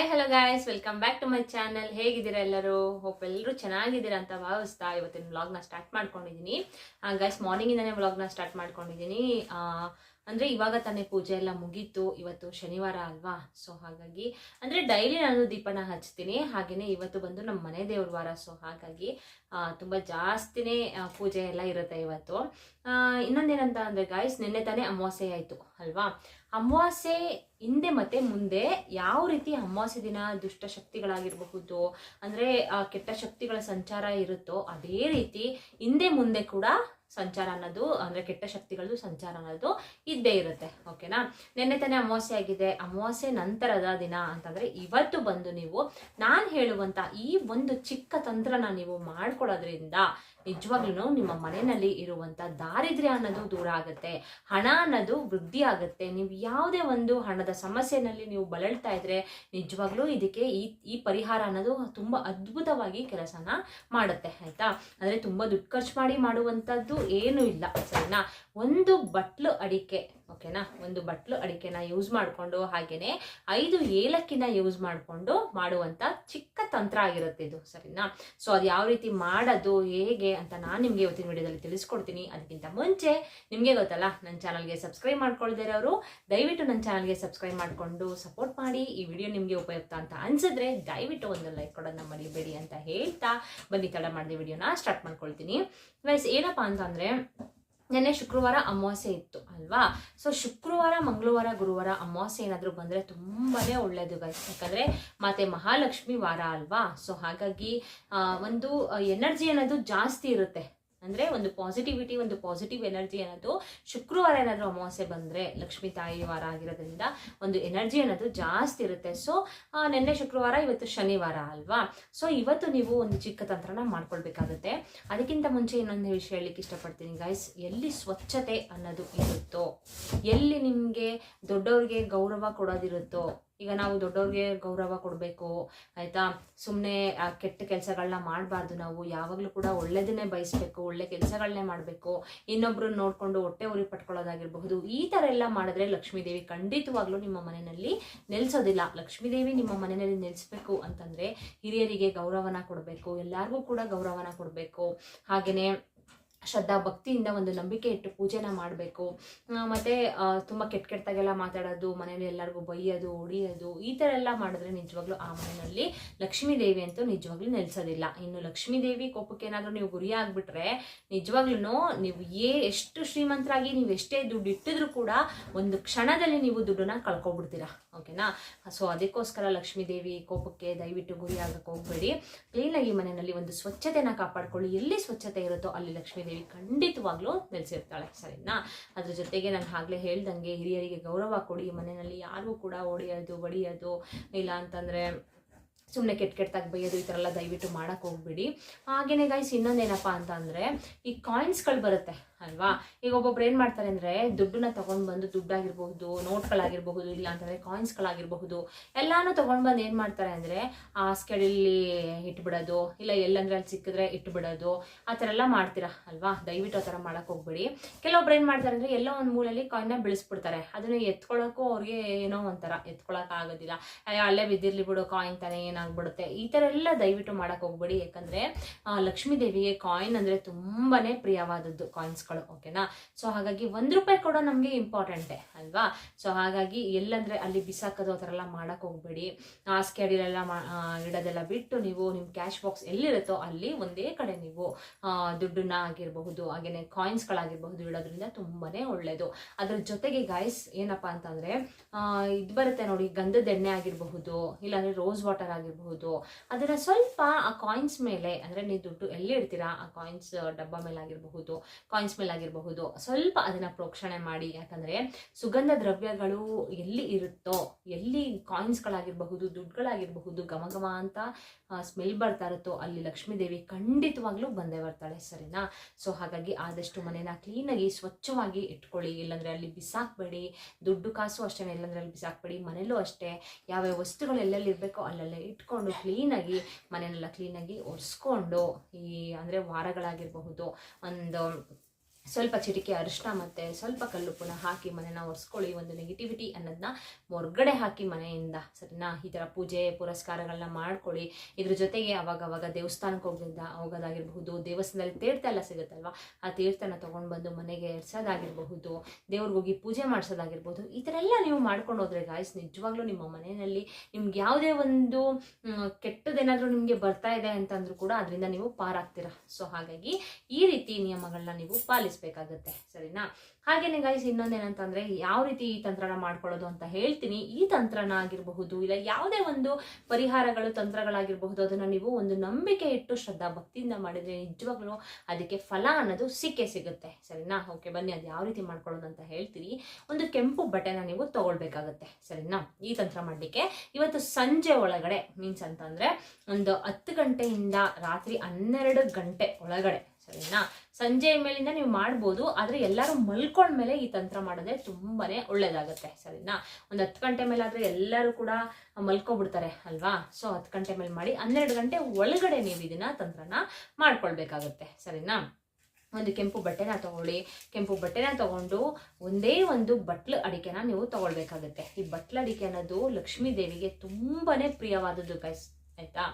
Hi hello guys welcome back to my channel ಹೇಗಿದ್ದೀರಾ ಎಲ್ಲರೂ? Hope ಎಲ್ಲರೂ ಚೆನ್ನಾಗಿದ್ದೀರಾ ಅಂತ ಭಾವಿಸ್ತಾ ಇವತ್ತಿನ ವ್ಲಾಗ್ನ ಸ್ಟಾರ್ಟ್ ಮಾಡ್ಕೊಂಡಿದ್ದೀನಿ. ಗಾಯ್ಸ್ ಮಾರ್ನಿಂಗಿಂದನೇ ವ್ಲಾಗ್ನ ಸ್ಟಾರ್ಟ್ ಮಾಡ್ಕೊಂಡಿದ್ದೀನಿ. ಅಂದರೆ ಇವಾಗ ತಾನೇ ಪೂಜೆ ಎಲ್ಲ ಮುಗೀತು, ಇವತ್ತು ಶನಿವಾರ ಅಲ್ವಾ? ಸೊ ಹಾಗಾಗಿ, ಅಂದರೆ ಡೈಲಿ ನಾನು ದೀಪನ ಹಚ್ತೀನಿ. ಹಾಗೆಯೇ ಇವತ್ತು ಬಂದು ನಮ್ಮ ಮನೆ ದೇವ್ರ ವಾರ. ಸೊ ಹಾಗಾಗಿ ತುಂಬ ಜಾಸ್ತಿನೇ ಪೂಜೆ ಎಲ್ಲ ಇರುತ್ತೆ ಇವತ್ತು. ಇನ್ನೊಂದೇನಂತ ಅಂದರೆ ಗಾಯ್ಸ್ ನಿನ್ನೆ ತಾನೇ ಅಮಾವಾಸ್ಯೆ ಆಯಿತು, ಅಲ್ವಾ? ಅಮಾವಾಸ್ಯೆ ಹಿಂದೆ ಮತ್ತೆ ಮುಂದೆ ಯಾವ ರೀತಿ ಅಮಾವಾಸ್ಯೆ ದಿನ ದುಷ್ಟ ಶಕ್ತಿಗಳಾಗಿರಬಹುದು, ಅಂದರೆ ಕೆಟ್ಟ ಶಕ್ತಿಗಳ ಸಂಚಾರ ಇರುತ್ತೋ, ಅದೇ ರೀತಿ ಹಿಂದೆ ಮುಂದೆ ಕೂಡ ಸಂಚಾರ ಅನ್ನೋದು, ಅಂದರೆ ಕೆಟ್ಟ ಶಕ್ತಿಗಳದ್ದು ಸಂಚಾರ ಅನ್ನೋದು ಇದ್ದೇ ಇರುತ್ತೆ ಓಕೆನಾ ನಿನ್ನೆ ತಾನೇ ಅಮಾವಾಸ್ಯೆ ಆಗಿದೆ. ಅಮಾವಾಸ್ಯೆ ನಂತರದ ದಿನ ಅಂತಂದರೆ ಇವತ್ತು ಬಂದು ನೀವು ನಾನು ಹೇಳುವಂಥ ಈ ಒಂದು ಚಿಕ್ಕ ತಂತ್ರನ ನೀವು ಮಾಡ್ಕೊಳ್ಳೋದ್ರಿಂದ ನಿಜವಾಗ್ಲೂ ನಿಮ್ಮ ಮನೆಯಲ್ಲಿ ಇರುವಂಥ ದಾರಿದ್ರ್ಯ ಅನ್ನೋದು ದೂರ ಆಗುತ್ತೆ, ಹಣ ಅನ್ನೋದು ವೃದ್ಧಿ ಆಗುತ್ತೆ, ನೀವು ಯಾವುದೇ ಒಂದು ಹಣದ ಸಮಸ್ಯೆನಲ್ಲಿ ನೀವು ಬಳಲ್ತಾ ಇದ್ರೆ ನಿಜವಾಗ್ಲೂ ಇದಕ್ಕೆ ಈ ಈ ಪರಿಹಾರ ಅನ್ನೋದು ತುಂಬ ಅದ್ಭುತವಾಗಿ ಕೆಲಸನ ಮಾಡುತ್ತೆ, ಆಯ್ತಾ? ಅಂದರೆ ತುಂಬ ದುಡ್ಡು ಖರ್ಚು ಮಾಡಿ ಮಾಡುವಂಥದ್ದು ಏನೂ ಇಲ್ಲ, ಸರಿನಾ? ಒಂದು ಬಟ್ಲು ಅಡಿಕೆ ಓಕೆನಾ? ಒಂದು ಬಟ್ಲು ಅಡಿಕೆನ ಯೂಸ್ ಮಾಡಿಕೊಂಡು ಹಾಗೆಯೇ ಐದು ಏಲಕ್ಕಿನ ಯೂಸ್ ಮಾಡಿಕೊಂಡು ಮಾಡುವಂಥ ಚಿಕ್ಕ ತಂತ್ರ ಆಗಿರುತ್ತೆ ಇದು, ಸರಿನಾ? ಸೊ ಅದು ಯಾವ ರೀತಿ ಮಾಡೋದು, ಹೇಗೆ ಅಂತ ನಾನು ನಿಮಗೆ ಇವತ್ತಿನ ವಿಡಿಯೋದಲ್ಲಿ ತಿಳಿಸ್ಕೊಡ್ತೀನಿ. ಅದಕ್ಕಿಂತ ಮುಂಚೆ ನಿಮಗೆ ಗೊತ್ತಲ್ಲ ನನ್ನ ಚಾನಲ್ಗೆ ಸಬ್ಸ್ಕ್ರೈಬ್ ಮಾಡ್ಕೊಳ್ದೇ ಅವರು ದಯವಿಟ್ಟು ನನ್ನ ಚಾನಲ್ಗೆ ಸಬ್ಸ್ಕ್ರೈಬ್ ಮಾಡಿಕೊಂಡು ಸಪೋರ್ಟ್ ಮಾಡಿ. ಈ ವಿಡಿಯೋ ನಿಮಗೆ ಉಪಯುಕ್ತ ಅಂತ ಅನ್ಸಿದ್ರೆ ದಯವಿಟ್ಟು ಒಂದು ಲೈಕ್ ಕೊಡೋದನ್ನ ಮರಿಬೇಡಿ ಅಂತ ಹೇಳ್ತಾ, ಬನ್ನಿ ತಡ ಮಾಡಿದ ವಿಡಿಯೋನ ಸ್ಟಾರ್ಟ್ ಮಾಡ್ಕೊಳ್ತೀನಿ. ಗೈಸ್ ಏನಪ್ಪ ಅಂತಂದರೆ ನೆನ್ನೆ ಶುಕ್ರವಾರ ಅಮಾವಾಸ್ಯೆ ಇತ್ತು, ಅಲ್ವಾ? ಸೊ ಶುಕ್ರವಾರ, ಮಂಗಳವಾರ, ಗುರುವಾರ ಅಮಾವಾಸ್ಯೆ ಏನಾದರೂ ಬಂದರೆ ತುಂಬಾ ಒಳ್ಳೆಯದು ಗೈಸ್ ಯಾಕಂದರೆ ಮತ್ತೆ ಮಹಾಲಕ್ಷ್ಮಿ ವಾರ ಅಲ್ವಾ? ಸೊ ಹಾಗಾಗಿ ಒಂದು ಎನರ್ಜಿ ಅನ್ನೋದು ಜಾಸ್ತಿ ಇರುತ್ತೆ. ಅಂದರೆ ಒಂದು ಪಾಸಿಟಿವಿಟಿ ಒಂದು ಪಾಸಿಟಿವ್ ಎನರ್ಜಿ ಅನ್ನೋದು ಶುಕ್ರವಾರ ಏನಾದರೂ ಅಮಾವಾಸ್ಯೆ ಬಂದರೆ, ಲಕ್ಷ್ಮೀ ತಾಯಿ ವಾರ ಆಗಿರೋದ್ರಿಂದ ಒಂದು ಎನರ್ಜಿ ಅನ್ನೋದು ಜಾಸ್ತಿ ಇರುತ್ತೆ. ಸೊ ನಿನ್ನೆ ಶುಕ್ರವಾರ, ಇವತ್ತು ಶನಿವಾರ ಅಲ್ವಾ? ಸೊ ಇವತ್ತು ನೀವು ಒಂದು ಚಿಕ್ಕ ತಂತ್ರನ ಮಾಡ್ಕೊಳ್ಬೇಕಾಗುತ್ತೆ. ಅದಕ್ಕಿಂತ ಮುಂಚೆ ಇನ್ನೊಂದು ವಿಷಯ ಹೇಳಲಿಕ್ಕೆ ಇಷ್ಟಪಡ್ತೀನಿ ಗೈಸ್ ಎಲ್ಲಿ ಸ್ವಚ್ಛತೆ ಅನ್ನೋದು ಇರುತ್ತೋ, ಎಲ್ಲಿ ನಿಮಗೆ ದೊಡ್ಡವ್ರಿಗೆ ಗೌರವ ಕೊಡೋದಿರುತ್ತೋ ಈಗ ನಾವು ದೊಡ್ಡವ್ರಿಗೆ ಗೌರವ ಕೊಡಬೇಕು, ಆಯಿತಾ? ಸುಮ್ಮನೆ ಕೆಟ್ಟ ಕೆಲಸಗಳನ್ನ ಮಾಡಬಾರ್ದು ನಾವು. ಯಾವಾಗಲೂ ಕೂಡ ಒಳ್ಳೆಯದನ್ನೇ ಬಯಸಬೇಕು, ಒಳ್ಳೆ ಕೆಲಸಗಳನ್ನೇ ಮಾಡಬೇಕು. ಇನ್ನೊಬ್ರನ್ನ ನೋಡಿಕೊಂಡು ಹೊಟ್ಟೆ ಉರಿ ಪಟ್ಕೊಳ್ಳೋದಾಗಿರಬಹುದು. ಈ ಥರ ಎಲ್ಲ ಮಾಡಿದ್ರೆ ಲಕ್ಷ್ಮೀದೇವಿ ಖಂಡಿತವಾಗ್ಲೂ ನಿಮ್ಮ ಮನೆಯಲ್ಲಿ ನೆಲೆಸೋದಿಲ್ಲ. ಲಕ್ಷ್ಮೀದೇವಿ ನಿಮ್ಮ ಮನೆಯಲ್ಲಿ ನೆಲೆಸಬೇಕು ಅಂತಂದರೆ ಹಿರಿಯರಿಗೆ ಗೌರವನ ಕೊಡಬೇಕು, ಎಲ್ಲರಿಗೂ ಕೂಡ ಗೌರವನ ಕೊಡಬೇಕು. ಹಾಗೆಯೇ ಶ್ರದ್ಧಾ ಭಕ್ತಿಯಿಂದ ಒಂದು ನಂಬಿಕೆ ಇಟ್ಟು ಪೂಜೆನ ಮಾಡಬೇಕು. ಮತ್ತು ತುಂಬ ಕೆಟ್ಟ ಕೆಟ್ಟದಾಗೆಲ್ಲ ಮಾತಾಡೋದು, ಮನೇಲಿ ಎಲ್ಲರಿಗೂ ಬೈಯೋದು, ಹೊಡಿಯೋದು, ಈ ಥರ ಎಲ್ಲ ಮಾಡಿದ್ರೆ ನಿಜವಾಗ್ಲೂ ಆ ಮನೆಯಲ್ಲಿ ಲಕ್ಷ್ಮೀ ದೇವಿ ಅಂತೂ ನಿಜವಾಗ್ಲೂ ನೆಲೆಸೋದಿಲ್ಲ. ಇನ್ನು ಲಕ್ಷ್ಮೀ ದೇವಿ ಕೋಪಕ್ಕೆ ಏನಾದರೂ ನೀವು ಗುರಿ ಆಗಿಬಿಟ್ರೆ ನಿಜವಾಗ್ಲೂ ನೀವು ಏ ಎಷ್ಟು ಶ್ರೀಮಂತರಾಗಿ ನೀವು ಎಷ್ಟೇ ದುಡ್ಡು ಇಟ್ಟಿದ್ರು ಕೂಡ ಒಂದು ಕ್ಷಣದಲ್ಲಿ ನೀವು ದುಡ್ಡನ್ನ ಕಳ್ಕೊಬಿಡ್ತೀರಾ. ಓಕೆನಾ? ಸೊ, ಅದಕ್ಕೋಸ್ಕರ ಲಕ್ಷ್ಮೀ ದೇವಿ ಕೋಪಕ್ಕೆ ದಯವಿಟ್ಟು ಗುರಿ ಆಗಕ್ಕೆ ಹೋಗಬೇಡಿ. ಕ್ಲೀನಾಗಿ ಮನೆಯಲ್ಲಿ ಒಂದು ಸ್ವಚ್ಛತೆನ ಕಾಪಾಡ್ಕೊಳ್ಳಿ. ಎಲ್ಲಿ ಸ್ವಚ್ಛತೆ ಇರುತ್ತೋ ಅಲ್ಲಿ ಲಕ್ಷ್ಮೀ ದೇವಿ ಖಂಡಿತವಾಗ್ಲೂ ನೆಲೆಸಿರ್ತಾಳೆ. ಸರಿನಾ? ಅದ್ರ ಜೊತೆಗೆ ನಾನು ಆಗಲೇ ಹೇಳ್ದಂಗೆ ಹಿರಿಯರಿಗೆ ಗೌರವ ಕೊಡಿ, ಮನೆಯಲ್ಲಿ ಯಾರಿಗೂ ಕೂಡ ಹೊಡೆಯೋದು, ಬಡಿಯೋದು ಇಲ್ಲ ಅಂತಂದರೆ ಸುಮ್ಮನೆ ಕೆಟ್ಟ ಕೆಟ್ಟದಾಗಿ ಬೈಯೋದು ಈ ಥರ ಎಲ್ಲ ದಯವಿಟ್ಟು ಮಾಡೋಕ್ಕೆ ಹೋಗ್ಬಿಡಿ. ಹಾಗೇನೆ ಗೈಸ್ ಇನ್ನೊಂದೇನಪ್ಪ ಅಂತ ಅಂದರೆ ಈ ಕಾಯಿನ್ಸ್ಗಳು ಬರುತ್ತೆ. ಅಲ್ವಾ? ಈಗ ಒಬ್ಬೊಬ್ರು ಏನು ಮಾಡ್ತಾರೆ ಅಂದರೆ ದುಡ್ಡನ್ನ ತಗೊಂಡ್ ಬಂದು ದುಡ್ಡಾಗಿರಬಹುದು, ನೋಟ್ಗಳಾಗಿರಬಹುದು, ಇಲ್ಲ ಅಂತಂದರೆ ಕಾಯಿನ್ಸ್ಗಳಾಗಿರಬಹುದು ಎಲ್ಲಾನು ತಗೊಂಡ್ ಬಂದು ಏನು ಮಾಡ್ತಾರೆ ಅಂದರೆ ಆ ಸ್ಕೆಡಲ್ಲಿ ಇಟ್ಬಿಡೋದು, ಇಲ್ಲ ಎಲ್ಲಂದ್ರೆ ಅಲ್ಲಿ ಸಿಕ್ಕಿದ್ರೆ ಇಟ್ಬಿಡೋದು, ಆ ಥರ ಎಲ್ಲ ಮಾಡ್ತೀರಾ ಅಲ್ವಾ? ದಯವಿಟ್ಟು ಆ ಥರ ಮಾಡೋಕ್ಕೆ ಹೋಗ್ಬೇಡಿ. ಕೆಲವೊಬ್ರು ಏನು ಮಾಡ್ತಾರೆ ಅಂದರೆ ಎಲ್ಲ ಒಂದು ಮೂಲಲ್ಲಿ ಕಾಯಿನ್ನ ಬೆಳೆಸ್ಬಿಡ್ತಾರೆ. ಅದನ್ನ ಎತ್ಕೊಳ್ಳೋಕ್ಕೂ ಅವ್ರಿಗೆ ಏನೋ ಒಂಥರ ಆಗೋದಿಲ್ಲ. ಅಲ್ಲೇ ಬಿದ್ದಿರ್ಲಿ ಬಿಡು ಕಾಯಿನ್ ತಾನೇ ಏನಾಗ್ಬಿಡುತ್ತೆ. ಈ ಥರ ಎಲ್ಲ ದಯವಿಟ್ಟು ಮಾಡೋಕ್ಕೆ ಹೋಗ್ಬೇಡಿ. ಯಾಕಂದರೆ ಲಕ್ಷ್ಮೀ ದೇವಿಗೆ ಕಾಯಿನ್ ಅಂದರೆ ತುಂಬಾ ಪ್ರಿಯವಾದದ್ದು ಕಾಯಿನ್ಸ್ಗಳು ಓಕೆನಾ? ಸೊ ಹಾಗಾಗಿ ಒಂದು ರೂಪಾಯಿ ಕೂಡ ನಮಗೆ ಇಂಪಾರ್ಟೆಂಟೇ ಅಲ್ವಾ? ಸೊ ಹಾಗಾಗಿ ಎಲ್ಲಂದ್ರೆ ಅಲ್ಲಿ ಬಿಸಾಕೋದು ಆ ಥರ ಎಲ್ಲ ಮಾಡೋಕ್ಕೆ ಹೋಗ್ಬೇಡಿ. ಹಾಸಿಗೆ ಅಡಿಲೆಲ್ಲ ಇಡೋದೆಲ್ಲ ಬಿಟ್ಟು ನೀವು ನಿಮ್ಮ ಕ್ಯಾಶ್ ಬಾಕ್ಸ್ ಎಲ್ಲಿರುತ್ತೋ ಅಲ್ಲಿ ಒಂದೇ ಕಡೆ ನೀವು ದುಡ್ಡನ್ನ ಆಗಿರಬಹುದು ಹಾಗೆಯೇ ಕಾಯಿನ್ಸ್ಗಳಾಗಿರಬಹುದು ಇಡೋದ್ರಿಂದ ತುಂಬಾ ಒಳ್ಳೆಯದು ಅದ್ರ ಜೊತೆಗೆ ಗಾಯ್ಸ್ ಏನಪ್ಪ ಅಂತಂದರೆ ಇದು ಬರುತ್ತೆ ನೋಡಿ, ಗಂಧದ ಎಣ್ಣೆ ಆಗಿರಬಹುದು, ಇಲ್ಲಾಂದರೆ ರೋಸ್ ವಾಟರ್ ಆಗಿರಬಹುದು. ಅದರ ಸ್ವಲ್ಪ ಆ ಕಾಯಿನ್ಸ್ ಮೇಲೆ, ಅಂದರೆ ನೀವು ದುಡ್ಡು ಎಲ್ಲಿ ಇಡ್ತೀರಾ? ಆ ಕಾಯಿನ್ಸ್ ಡಬ್ಬ ಮೇಲೆ ಆಗಿರಬಹುದು ಕಾಯಿನ್ಸ್ ಮೇಲೆ ಆಗಿರಬಹುದು. ಸ್ವಲ್ಪ ಅದನ್ನು ಪ್ರೋಕ್ಷಣೆ ಮಾಡಿ, ಯಾಕಂದರೆ ಸುಗಂಧ ದ್ರವ್ಯಗಳು ಎಲ್ಲಿ ಇರುತ್ತೋ, ಎಲ್ಲಿ ಕಾಯಿನ್ಸ್ಗಳಾಗಿರಬಹುದು ದುಡ್ಡುಗಳಾಗಿರಬಹುದು, ಘಮ ಘಮ ಅಂತ ಸ್ಮೆಲ್ ಬರ್ತಾ ಇರುತ್ತೋ, ಅಲ್ಲಿ ಲಕ್ಷ್ಮೀ ದೇವಿ ಖಂಡಿತವಾಗ್ಲೂ ಬಂದೇ ಬರ್ತಾಳೆ, ಸರಿನಾ? ಸೊ ಹಾಗಾಗಿ ಆದಷ್ಟು ಮನೇನ ಕ್ಲೀನಾಗಿ ಸ್ವಚ್ಛವಾಗಿ ಇಟ್ಕೊಳ್ಳಿ. ಇಲ್ಲಾಂದರೆ ಅಲ್ಲಿ ಬಿಸಾಕಬೇಡಿ. ದುಡ್ಡು ಕಾಸು ಅಷ್ಟೇ, ಇಲ್ಲಾಂದರೆ ಅಲ್ಲಿ ಬಿಸಾಕಬೇಡಿ. ಮನೇಲೂ ಅಷ್ಟೇ, ಯಾವ್ಯಾವ ವಸ್ತುಗಳು ಎಲ್ಲೆಲ್ಲಿ ಇರಬೇಕೋ ಅಲ್ಲೆಲ್ಲೇ ಇಟ್ಕೊಂಡು ಕ್ಲೀನಾಗಿ ಮನೆಯನ್ನೆಲ್ಲ ಕ್ಲೀನಾಗಿ ಒರೆಸ್ಕೊಂಡು, ಈ, ಅಂದರೆ ವಾರಗಳಾಗಿರಬಹುದು, ಒಂದು ಸ್ವಲ್ಪ ಚಿಟಿಕೆ ಅರಿಶಿನ ಮತ್ತು ಸ್ವಲ್ಪ ಕಲ್ಲುಪ್ಪನ್ನ ಹಾಕಿ ಮನೆನ ಒರೆಸ್ಕೊಳ್ಳಿ. ಒಂದು ನೆಗೆಟಿವಿಟಿ ಅನ್ನೋದನ್ನ ಹೊರ್ಗಡೆ ಹಾಕಿ ಮನೆಯಿಂದ. ಸರಿನಾ? ಈ ಥರ ಪೂಜೆ ಪುರಸ್ಕಾರಗಳನ್ನ ಮಾಡ್ಕೊಳ್ಳಿ. ಇದ್ರ ಜೊತೆಗೆ ಅವಾಗ ಅವಾಗ ದೇವಸ್ಥಾನಕ್ಕೆ ಹೋಗೋದ ಹೋಗೋದಾಗಿರಬಹುದು. ದೇವಸ್ಥಾನದಲ್ಲಿ ತೀರ್ಥ ಎಲ್ಲ ಸಿಗುತ್ತಲ್ವ? ಆ ತೀರ್ಥನ ತೊಗೊಂಡು ಬಂದು ಮನೆಗೆ ಎರ್ಸೋದಾಗಿರಬಹುದು. ದೇವ್ರಿಗೆ ಹೋಗಿ ಪೂಜೆ ಮಾಡಿಸೋದಾಗಿರ್ಬೋದು ಈ ಥರ ಎಲ್ಲ ನೀವು ಮಾಡ್ಕೊಂಡು ಹೋದ್ರೆ ಗಾಯ್ಸ್ ನಿಜವಾಗ್ಲೂ ನಿಮ್ಮ ಮನೆಯಲ್ಲಿ ನಿಮ್ಗೆ ಯಾವುದೇ ಒಂದು ಕೆಟ್ಟದೇನಾದರೂ ನಿಮಗೆ ಬರ್ತಾ ಇದೆ ಅಂತಂದ್ರೂ ಕೂಡ ಅದರಿಂದ ನೀವು ಪಾರಾಗ್ತೀರ? ಸೊ ಹಾಗಾಗಿ ಈ ರೀತಿ ನಿಯಮಗಳನ್ನ ನೀವು ಪಾಲಿಸ್ಬೇಕಾಗತ್ತೆ ಸರಿನಾ? ಹಾಗೇನೆ ಗಾಯ್ಸ್ ಇನ್ನೊಂದೇನಂತಂದ್ರೆ ಯಾವ ರೀತಿ ಈ ತಂತ್ರನ ಮಾಡ್ಕೊಳ್ಳೋದು ಅಂತ ಹೇಳ್ತೀನಿ. ಈ ತಂತ್ರನ ಆಗಿರಬಹುದು, ಇಲ್ಲ ಯಾವುದೇ ಒಂದು ಪರಿಹಾರಗಳು, ತಂತ್ರಗಳಾಗಿರಬಹುದು, ಅದನ್ನ ನೀವು ಒಂದು ನಂಬಿಕೆ ಇಟ್ಟು ಶ್ರದ್ಧಾ ಭಕ್ತಿಯಿಂದ ಮಾಡಿದ್ರೆ ನಿಜವಾಗ್ಲೂ ಅದಕ್ಕೆ ಫಲ ಅನ್ನೋದು ಸಿಕ್ಕೇ ಸಿಗುತ್ತೆ. ಸರಿನಾ? ಓಕೆ ಬನ್ನಿ, ಅದು ಯಾವ ರೀತಿ ಮಾಡ್ಕೊಳ್ಳೋದು ಅಂತ ಹೇಳ್ತೀನಿ ಒಂದು ಕೆಂಪು ಬಟ್ಟೆನ ನೀವು ತಗೊಳ್ಬೇಕಾಗತ್ತೆ. ಸರಿನಾ? ಈ ತಂತ್ರ ಮಾಡಲಿಕ್ಕೆ ಇವತ್ತು ಸಂಜೆ ಒಳಗಡೆ ಮೀನ್ಸ್ ಅಂತಂದ್ರೆ ಒಂದು ಹತ್ತು ಗಂಟೆಯಿಂದ ರಾತ್ರಿ ಹನ್ನೆರಡು ಗಂಟೆ ಒಳಗಡೆ. ಸರಿನಾ? ಸಂಜೆ ಮೇಲಿಂದ ನೀವು ಮಾಡ್ಬೋದು, ಆದ್ರೆ ಎಲ್ಲರೂ ಮಲ್ಕೊಂಡ್ಮೇಲೆ ಈ ತಂತ್ರ ಮಾಡಿದ್ರೆ ತುಂಬಾನೇ ಒಳ್ಳೇದಾಗುತ್ತೆ, ಸರಿನಾ? ಒಂದು ಹತ್ತು ಗಂಟೆ ಮೇಲೆ ಆದ್ರೆ ಎಲ್ಲರೂ ಕೂಡ ಮಲ್ಕೊಬಿಡ್ತಾರೆ, ಅಲ್ವಾ? ಸೊ ಹತ್ತು ಗಂಟೆ ಮೇಲೆ ಮಾಡಿ ಹನ್ನೆರಡು ಗಂಟೆ ಒಳಗಡೆ ನೀವು ಇದನ್ನ ತಂತ್ರನ ಮಾಡ್ಕೊಳ್ಬೇಕಾಗುತ್ತೆ, ಸರಿನಾ? ಒಂದು ಕೆಂಪು ಬಟ್ಟೆನ ತಗೊಳ್ಳಿ, ಕೆಂಪು ಬಟ್ಟೆನ ತಗೊಂಡು ಒಂದೇ ಒಂದು ಬಟ್ಲು ಅಡಿಕೆನ ನೀವು ತಗೊಳ್ಬೇಕಾಗುತ್ತೆ. ಈ ಬಟ್ಲು ಅಡಿಕೆ ಅನ್ನೋದು ಲಕ್ಷ್ಮೀ ದೇವಿಗೆ ತುಂಬಾನೇ ಪ್ರಿಯವಾದದ್ದು ಗೈಸ್ ಆಯ್ತಾ?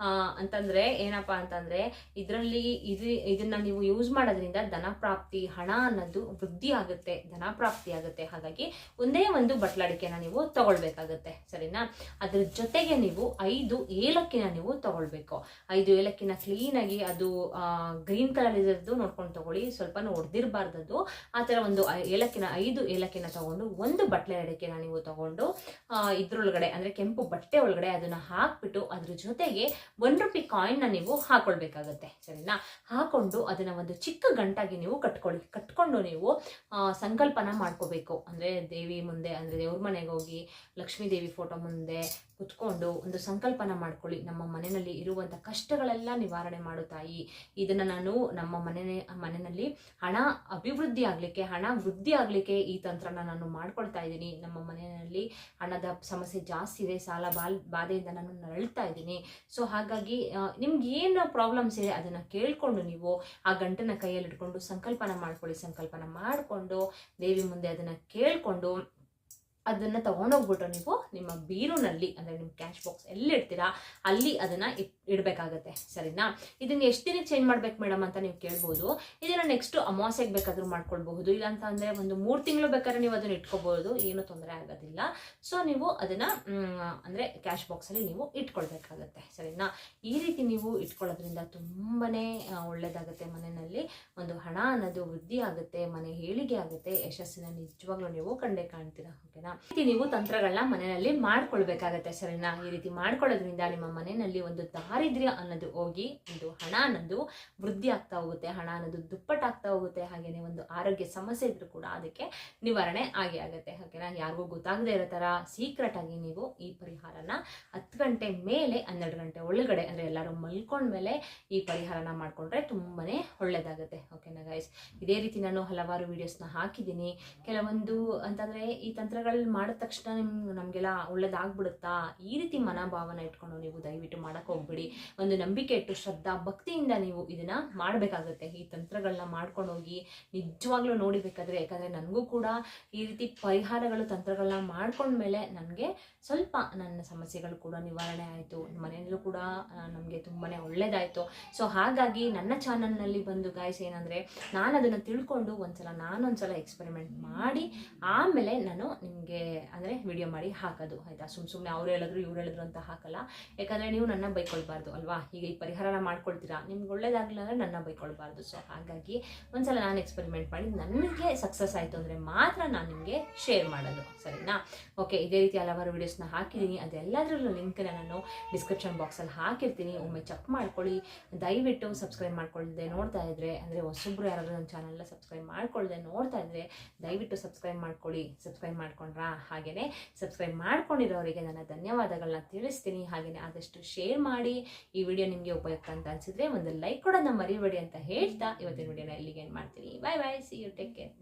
ಆ, ಅಂತಂದ್ರೆ ಏನಪ್ಪಾ ಅಂತಂದ್ರೆ ಇದರಲ್ಲಿ ಇದು ಇದನ್ನ ನೀವು ಯೂಸ್ ಮಾಡೋದ್ರಿಂದ ಧನ ಪ್ರಾಪ್ತಿ ಹಣ ಅನ್ನೋದು ವೃದ್ಧಿ ಆಗುತ್ತೆ ಧನ ಪ್ರಾಪ್ತಿ ಆಗುತ್ತೆ. ಹಾಗಾಗಿ ಒಂದೇ ಒಂದು ಬಟ್ಲಡಿಕೆನ ನೀವು ತಗೊಳ್ಬೇಕಾಗತ್ತೆ ಸರಿನಾ? ಅದ್ರ ಜೊತೆಗೆ ನೀವು ಐದು ಏಲಕ್ಕಿನ ನೀವು ತಗೊಳ್ಬೇಕು. ಐದು ಏಲಕ್ಕಿನ ಕ್ಲೀನಾಗಿ ಅದು ಗ್ರೀನ್ ಕಲರ್ ಇರೋದು ನೋಡ್ಕೊಂಡು ತಗೊಳ್ಳಿ ಸ್ವಲ್ಪ ಹೊಡೆದಿರಬಾರ್ದದು ಆ ಥರ ಒಂದು ಏಲಕ್ಕಿನ ಐದು ಏಲಕ್ಕಿನ ತಗೊಂಡು ಒಂದು ಬಟ್ಲೆ ಅಡಿಕೆನ ನೀವು ತಗೊಂಡು ಇದ್ರೊಳಗಡೆ ಅಂದ್ರೆ ಕೆಂಪು ಬಟ್ಟೆ ಒಳಗಡೆ ಅದನ್ನ ಹಾಕ್ಬಿಟ್ಟು ಅದ್ರ ಜೊತೆಗೆ ಒನ್ ರುಪಿ ಕಾಯಿನ್ನ ನೀವು ಹಾಕೊಳ್ಬೇಕಾಗತ್ತೆ, ಸರಿನಾ? ಹಾಕೊಂಡು ಅದನ್ನ ಒಂದು ಚಿಕ್ಕ ಗಂಟಾಗಿ ನೀವು ಕಟ್ಕೊಳ್ಳಿ. ಕಟ್ಕೊಂಡು ನೀವು ಸಂಕಲ್ಪನ ಮಾಡ್ಕೋಬೇಕು. ಅಂದ್ರೆ ದೇವಿ ಮುಂದೆ, ಅಂದ್ರೆ ದೇವ್ರ ಮನೆಗೆ ಹೋಗಿ, ಲಕ್ಷ್ಮೀ ದೇವಿ ಫೋಟೋ ಮುಂದೆ ಕುತ್ಕೊಂಡು ಒಂದು ಸಂಕಲ್ಪನ ಮಾಡ್ಕೊಳ್ಳಿ. ನಮ್ಮ ಮನೆಯಲ್ಲಿ ಇರುವಂತ ಕಷ್ಟಗಳೆಲ್ಲ ನಿವಾರಣೆ ಮಾಡು ತಾಯಿ. ಇದನ್ನ ನಾನು ನಮ್ಮ ಮನೆ ಮನೆಯಲ್ಲಿ ಹಣ ಅಭಿವೃದ್ಧಿ ಆಗಲಿಕ್ಕೆ, ಹಣ ವೃದ್ಧಿ ಆಗಲಿಕ್ಕೆ ಈ ತಂತ್ರನ ನಾನು ಮಾಡ್ಕೊಳ್ತಾ ಇದ್ದೀನಿ. ನಮ್ಮ ಮನೆಯಲ್ಲಿ ಹಣದ ಸಮಸ್ಯೆ ಜಾಸ್ತಿ ಇದೆ, ಸಾಲ ಬಾಲ್, ಬಾಧೆಯಿಂದ ನಾನು ನರಳ್ತಾ ಇದ್ದೀನಿ. ಸೊ ಹಾಗಾಗಿ ನಿಮ್ಗೆ ಏನು ಪ್ರಾಬ್ಲಮ್ಸ್ ಇದೆ ಅದನ್ನು ಕೇಳಿಕೊಂಡು ನೀವು ಆ ಗಂಟನ ಕೈಯಲ್ಲಿ ಇಟ್ಕೊಂಡು ಸಂಕಲ್ಪನ ಮಾಡ್ಕೊಳ್ಳಿ, ಸಂಕಲ್ಪನ ಮಾಡಿಕೊಂಡು ದೇವಿ ಮುಂದೆ ಅದನ್ನು ಕೇಳ್ಕೊಂಡು ಅದನ್ನ ತೊಗೊಂಡೋಗ್ಬಿಟ್ರೆ ನೀವು ನಿಮ್ಮ ಬೀರುನಲ್ಲಿ, ಅಂದ್ರೆ ನಿಮ್ಮ ಕ್ಯಾಶ್ ಬಾಕ್ಸ್ ಎಲ್ಲಿ ಇಡ್ತೀರಾ, ಅಲ್ಲಿ ಅದನ್ನ ಇಟ್, ಇಡಬೇಕಾಗತ್ತೆ. ಸರಿನಾ? ಇದನ್ನ ಎಷ್ಟು ದಿನಕ್ಕೆ ಚೇಂಜ್ ಮಾಡ್ಬೇಕು ಮೇಡಮ್ ಅಂತ ನೀವು ಕೇಳ್ಬೋದು. ಇದನ್ನ ನೆಕ್ಸ್ಟ್ ಅಮಾವಾಸ್ಯೆಗೆ ಬೇಕಾದರೂ ಮಾಡ್ಕೊಳ್ಬಹುದು. ಇಲ್ಲ ಅಂತ ಅಂದ್ರೆ ಒಂದು ಮೂರು ತಿಂಗಳು ಬೇಕಾದ್ರೆ ನೀವು ಅದನ್ನ ಇಟ್ಕೋಬಹುದು ಏನು ತೊಂದರೆ ಆಗೋದಿಲ್ಲ. ಸೊ ನೀವು ಅದನ್ನ ಅಂದರೆ ಕ್ಯಾಶ್ ಬಾಕ್ಸ್ ಅಲ್ಲಿ ನೀವು ಇಟ್ಕೊಳ್ಬೇಕಾಗತ್ತೆ. ಸರಿನಾ? ಈ ರೀತಿ ನೀವು ಇಟ್ಕೊಳ್ಳೋದ್ರಿಂದ ತುಂಬಾನೇ ಒಳ್ಳೆಯದಾಗುತ್ತೆ ಮನೆಯಲ್ಲಿ. ಒಂದು ಹಣ ಅನ್ನೋದು ವೃದ್ಧಿ ಆಗುತ್ತೆ, ಮನೆ ಹೇಳಿಗೆ ಆಗುತ್ತೆ. ಯಶಸ್ಸಿನ ನಿಜವಾಗ್ಲೂ ನೀವು ಕಂಡೇ ಕಾಣ್ತೀರಾ. ಓಕೆನಾ? ನೀವು ತಂತ್ರಗಳನ್ನ ಮನೆಯಲ್ಲಿ ಮಾಡ್ಕೊಳ್ಬೇಕಾಗತ್ತೆ ಸರಿನಾ? ಈ ರೀತಿ ಮಾಡ್ಕೊಳ್ಳೋದ್ರಿಂದ ನಿಮ್ಮ ಮನೆಯಲ್ಲಿ ಒಂದು ದಾರಿದ್ರ್ಯ ಅನ್ನೋದು ಹೋಗಿ, ಒಂದು ಹಣ ಅನ್ನೋದು ವೃದ್ಧಿ ಆಗ್ತಾ ಹೋಗುತ್ತೆ. ಹಣ ಅನ್ನೋದು ದುಪ್ಪಟ್ಟಾಗ್ತಾ ಹೋಗುತ್ತೆ. ಹಾಗೇನೆ ಒಂದು ಆರೋಗ್ಯ ಸಮಸ್ಯೆ ಇದ್ರೂ ಕೂಡ ಅದಕ್ಕೆ ನಿವಾರಣೆ ಆಗೇ ಆಗುತ್ತೆ. ಓಕೆನಾ? ಯಾರಿಗೂ ಗೊತ್ತಾಗದೇ ಇರೋ ತರ ಸೀಕ್ರೆಟ್ ಆಗಿ ನೀವು ಈ ಪರಿಹಾರನ ಹತ್ತು ಗಂಟೆ ಮೇಲೆ, ಹನ್ನೆರಡು ಗಂಟೆ ಒಳಗಡೆ, ಅಂದ್ರೆ ಎಲ್ಲರೂ ಮಲ್ಕೊಂಡ್ಮೇಲೆ ಈ ಪರಿಹಾರನ ಮಾಡ್ಕೊಂಡ್ರೆ ತುಂಬಾನೇ ಒಳ್ಳೇದಾಗುತ್ತೆ. ಓಕೆನಾ ಗೈಸ್ ಇದೇ ರೀತಿ ನಾನು ಹಲವಾರು ವಿಡಿಯೋಸ್ನ ಹಾಕಿದ್ದೀನಿ. ಕೆಲವೊಂದು ಅಂತಂದ್ರೆ ಈ ತಂತ್ರಗಳು ಮಾಡಿದ ತಕ್ಷಣ ನಿಮ್ಗೆ ನಮಗೆಲ್ಲ ಒಳ್ಳೇದಾಗ್ಬಿಡುತ್ತಾ? ಈ ರೀತಿ ಮನೋಭಾವನ ಇಟ್ಕೊಂಡು ನೀವು ದಯವಿಟ್ಟು ಮಾಡಕ್ ಹೋಗ್ಬಿಡಿ. ಒಂದು ನಂಬಿಕೆ ಇಟ್ಟು ಶ್ರದ್ಧಾ, ಭಕ್ತಿಯಿಂದ ನೀವು ಇದನ್ನ ಮಾಡಬೇಕಾಗುತ್ತೆ. ಈ ತಂತ್ರಗಳನ್ನ ಮಾಡ್ಕೊಂಡು ಹೋಗಿ ನಿಜವಾಗ್ಲೂ ನೋಡಿಬೇಕಾದ್ರೆ, ಯಾಕಂದ್ರೆ ನನಗೂ ಕೂಡ ಈ ರೀತಿ ಪರಿಹಾರಗಳು ತಂತ್ರಗಳನ್ನ ಮಾಡ್ಕೊಂಡ್ಮೇಲೆ ನನಗೆ ಸ್ವಲ್ಪ ನನ್ನ ಸಮಸ್ಯೆಗಳು ಕೂಡ ನಿವಾರಣೆ ಆಯಿತು. ಮನೆಯಲ್ಲೂ ಕೂಡ ನಮಗೆ ತುಂಬಾನೇ ಒಳ್ಳೇದಾಯಿತು. ಸೊ, ಹಾಗಾಗಿ ನನ್ನ ಚಾನಲ್ನಲ್ಲಿ ಬಂದು ಗಾಯ್ಸ್ ಏನಂದರೆ ನಾನು ಅದನ್ನು ತಿಳ್ಕೊಂಡು ಒಂದ್ಸಲ ನಾನೊಂದ್ಸಲ ಎಕ್ಸ್ಪೆರಿಮೆಂಟ್ ಮಾಡಿ, ಆಮೇಲೆ ನಾನು ನಿಮಗೆ ಅಂದರೆ ವಿಡಿಯೋ ಮಾಡಿ ಹಾಕೋದು, ಆಯಿತಾ? ಸುಮ್ಮ ಸುಮ್ಮನೆ ಅವ್ರು ಹೇಳಿದ್ರು, ಇವ್ರು ಹೇಳಿದ್ರು ಅಂತ ಹಾಕಲ್ಲ. ಯಾಕಂದರೆ ನೀವು ನನ್ನ ಬೈಕೊಳ್ಬಾರ್ದು, ಅಲ್ವಾ? ಈಗ ಈ ಪರಿಹಾರನ ಮಾಡ್ಕೊಳ್ತೀರಾ? ನಿಮ್ಗೆ ಒಳ್ಳೇದಾಗಲಿಲ್ಲ ಅಂದರೆ ನನ್ನ ಬೈಕೊಳ್ಬಾರ್ದು. ಸೊ ಹಾಗಾಗಿ ಒಂದ್ಸಲ ನಾನು ಎಕ್ಸ್ಪೆರಿಮೆಂಟ್ ಮಾಡಿ ನನಗೆ ಸಕ್ಸಸ್ ಆಯಿತು ಅಂದರೆ ಮಾತ್ರ ನಾನು ನಿಮಗೆ ಶೇರ್ ಮಾಡೋದು, ಸರಿನಾ? ಓಕೆ ಇದೇ ರೀತಿ ಹಲವಾರು ವೀಡಿಯೋಸ್ನ ಹಾಕಿದ್ದೀನಿ. ಅದೆಲ್ಲದರಲ್ಲೂ ಲಿಂಕ್ನ ನಾನು ಡಿಸ್ಕ್ರಿಪ್ಷನ್ ಬಾಕ್ಸಲ್ಲಿ ಹಾಕಿರ್ತೀನಿ. ಒಮ್ಮೆ ಚೆಕ್ ಮಾಡ್ಕೊಳ್ಳಿ. ದಯವಿಟ್ಟು ಸಬ್ಸ್ಕ್ರೈಬ್ ಮಾಡ್ಕೊಳ್ಳದೆ ನೋಡ್ತಾ ಇದ್ರೆ, ಅಂದರೆ ಹೊಸೊಬ್ರು ಯಾರಾದರೂ ನನ್ನ ಚಾನಲ್ನ ಸಬ್ಸ್ಕ್ರೈಬ್ ಮಾಡ್ಕೊಳ್ಳದೆ ನೋಡ್ತಾ ಇದ್ರೆ, ದಯವಿಟ್ಟು ಸಬ್ಸ್ಕ್ರೈಬ್ ಮಾಡ್ಕೊಳ್ಳಿ. ಸಬ್ಸ್ಕ್ರೈಬ್ ಮಾಡ್ಕೊಂಡ್ರಾ? ಹಾಗೆಯೇ ಸಬ್ಸ್ಕ್ರೈಬ್ ಮಾಡ್ಕೊಂಡಿರೋರಿಗೆ ನನ್ನ ಧನ್ಯವಾದಗಳನ್ನ ತಿಳಿಸ್ತೀನಿ. ಹಾಗೆಯೇ ಆದಷ್ಟು ಶೇರ್ ಮಾಡಿ. ಈ ವಿಡಿಯೋ ನಿಮಗೆ ಉಪಯುಕ್ತ ಅಂತ ಅನ್ಸಿದ್ರೆ ಒಂದು ಲೈಕ್ ಕೊಡೋದನ್ನ ಮರಿಬೇಡಿ ಅಂತ ಹೇಳ್ತಾ ಇವತ್ತಿನ ವಿಡಿಯೋನ ಇಲ್ಲಿಗೆ ಏನು ಮಾಡ್ತೀನಿ. Bye bye see you take care